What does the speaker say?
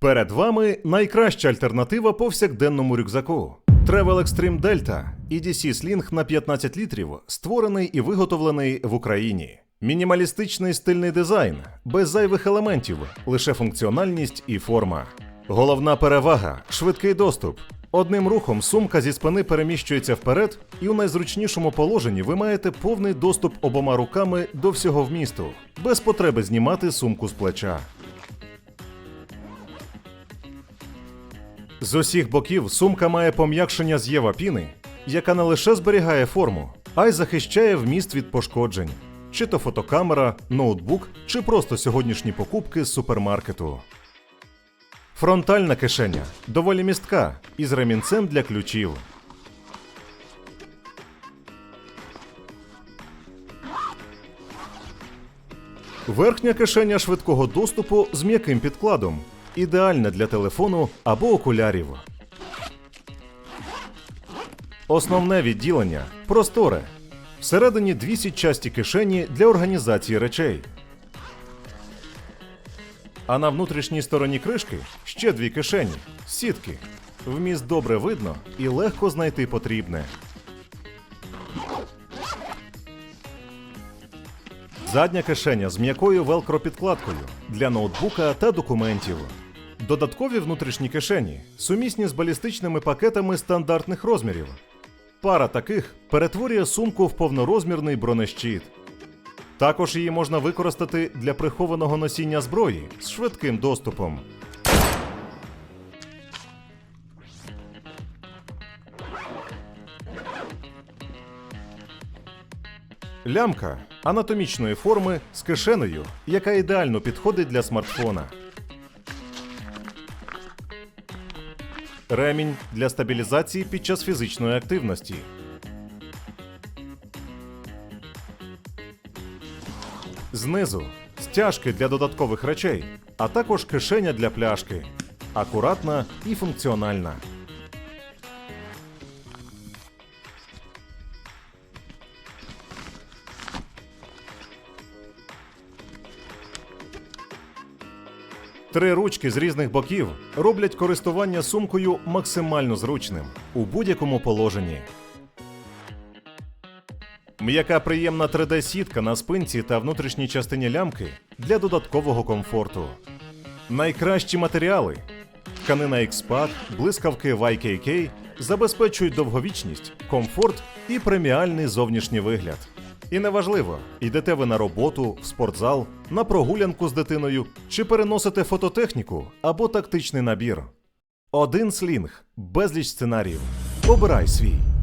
Перед вами найкраща альтернатива повсякденному рюкзаку. Travel Extreme Delta EDC Sling на 15 літрів, створений і виготовлений в Україні. Мінімалістичний стильний дизайн, без зайвих елементів, лише функціональність і форма. Головна перевага швидкий доступ. Одним рухом сумка зі спини переміщується вперед, і у найзручнішому положенні ви маєте повний доступ обома руками до всього вмісту, без потреби знімати сумку з плеча. З усіх боків сумка має пом'якшення з єва-піни, яка не лише зберігає форму, а й захищає вміст від пошкоджень, чи то фотокамера, ноутбук, чи просто сьогоднішні покупки з супермаркету. Фронтальна кишеня доволі містка із ремінцем для ключів. Верхня кишеня швидкого доступу з м'яким підкладом, ідеальна для телефону або окулярів. Основне відділення просторе. Всередині дві сітчасті кишені для організації речей. А на внутрішній стороні кришки ще дві кишені сітки. Вміст добре видно і легко знайти потрібне. Задня кишеня з м'якою велкро-підкладкою для ноутбука та документів. Додаткові внутрішні кишені сумісні з балістичними пакетами стандартних розмірів. Пара таких перетворює сумку в повнорозмірний бронещит. Також її можна використати для прихованого носіння зброї з швидким доступом. Лямка анатомічної форми з кишенею, яка ідеально підходить для смартфона. Ремінь для стабілізації під час фізичної активності. Знизу стяжки для додаткових речей, а також кишеня для пляшки. Акуратна і функціональна. Три ручки з різних боків роблять користування сумкою максимально зручним у будь-якому положенні. М'яка приємна 3D-сітка на спинці та внутрішній частині лямки для додаткового комфорту. Найкращі матеріали тканина X-Pack, блискавки YKK забезпечують довговічність, комфорт і преміальний зовнішній вигляд. І неважливо, йдете ви на роботу, в спортзал, на прогулянку з дитиною чи переносите фототехніку або тактичний набір. Один слінг, безліч сценаріїв. Обирай свій.